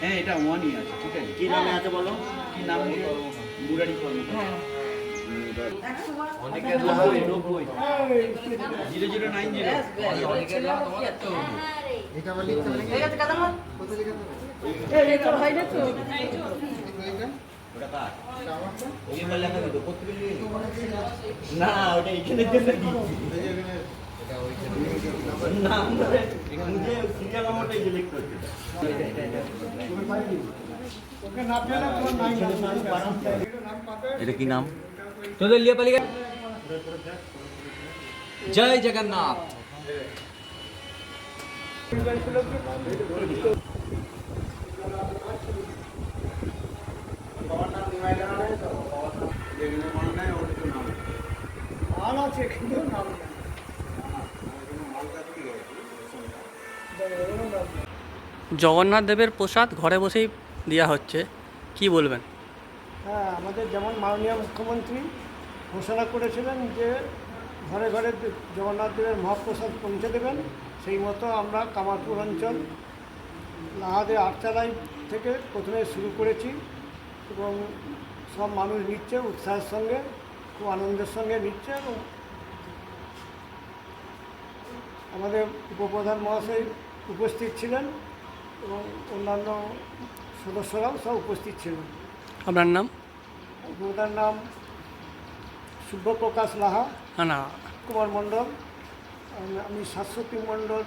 হ্যাঁ এটা ওয়ানই আছে ঠিক আছে কি নামে আছে বলো কি নাম হলো মুরারি কর্মকার অনেকের নব্বই জিরো জিরো নাইন জিরো কার লিখে দিত। না ওটা এখানে জন্য দিচ্ছি না মুঝে সিরিয়াল নাম্বারটা সিলেক্ট করতে এটা কি নাম তোদের লিয়ে পালিয়ে জয় জগন্নাথ জগন্নাথ দেবের প্রসাদ ঘরে বসেই দেওয়া হচ্ছে। কি বলবেন? হ্যাঁ আমাদের যেমন মাননীয় মুখ্যমন্ত্রী ঘোষণা করেছিলেন যে ঘরে ঘরে জগন্নাথ দেবের মহাপ্রসাদ পৌঁছে দেবেন, সেই মতো আমরা কামারপুর অঞ্চল লাহাদে আটচালাই থেকে প্রথমে শুরু করেছি এবং সব মানুষ নিচ্ছে, উৎসাহের সঙ্গে, খুব আনন্দের সঙ্গে নিচ্ছে এবং আমাদের উপপ্রধান মহাশয় উপস্থিত ছিলেন এবং অন্যান্য সদস্যরাও সব উপস্থিত ছিলেন। আপনার নাম? উপপ্রধান নাম শুভ্রপ্রকাশ লাহা। না কুমার মণ্ডল। আমি- শাশ্বতী মণ্ডল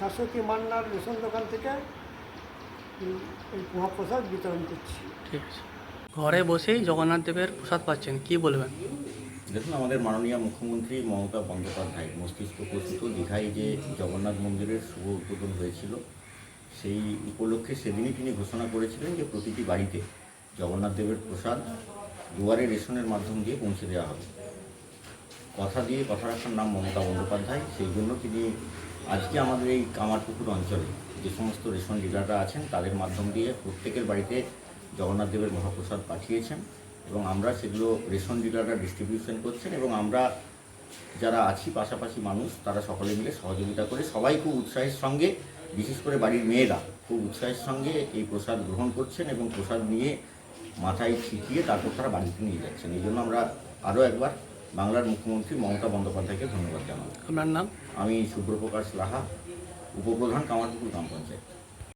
শাশ্বতী মান্নার রেশন দোকান থেকে এই মহাপ্রসাদ বিতরণ করছি। ঠিক আছে। ঘরে বসেই জগন্নাথ দেবের প্রসাদ পাচ্ছেন কি বলবেন? দেখুন, আমাদের মাননীয় মুখ্যমন্ত্রী মমতা বন্দ্যোপাধ্যায়, মস্তিষ্ক প্রসূত, দীঘায় যে জগন্নাথ মন্দিরের শুভ উদ্বোধন হয়েছিল, সেই উপলক্ষে সেদিনই তিনি ঘোষণা করেছিলেন যে প্রতিটি বাড়িতে জগন্নাথ দেবের প্রসাদ দুয়ারে রেশনের মাধ্যম দিয়ে পৌঁছে দেওয়া হবে। কথা দিয়ে কথা রাখার নাম মমতা বন্দ্যোপাধ্যায়, সেই জন্য তিনি আজকে আমাদের এই কামারপুকুর অঞ্চলে যে সমস্ত রেশন ডিলাররা আছেন, তাদের মাধ্যম দিয়ে প্রত্যেকের বাড়িতে জগন্নাথ দেবের মহাপ্রসাদ পাঠিয়েছেন। এবং আমরা সেগুলো রেশন ডিলাররা ডিস্ট্রিবিউশন করছেন এবং আমরা যারা আছি পাশাপাশি মানুষ তারা সকলে মিলে সহযোগিতা করে সবাই খুব উৎসাহের সঙ্গে বিশেষ করে বাড়ির মেয়েরা খুব উৎসাহের সঙ্গে এই প্রসাদ গ্রহণ করছেন এবং প্রসাদ নিয়ে মাথায় ছিটিয়ে তারপর তারা বাড়িতে নিয়ে যাচ্ছেন। এই জন্য আমরা আরও একবার বাংলার মুখ্যমন্ত্রী মমতা বন্দ্যোপাধ্যায়কে ধন্যবাদ জানাব। আপনার নাম? আমি সুব্রপ্রকাশ লাহা উপপ্রধান কামারপুকুর গ্রাম পঞ্চায়েত।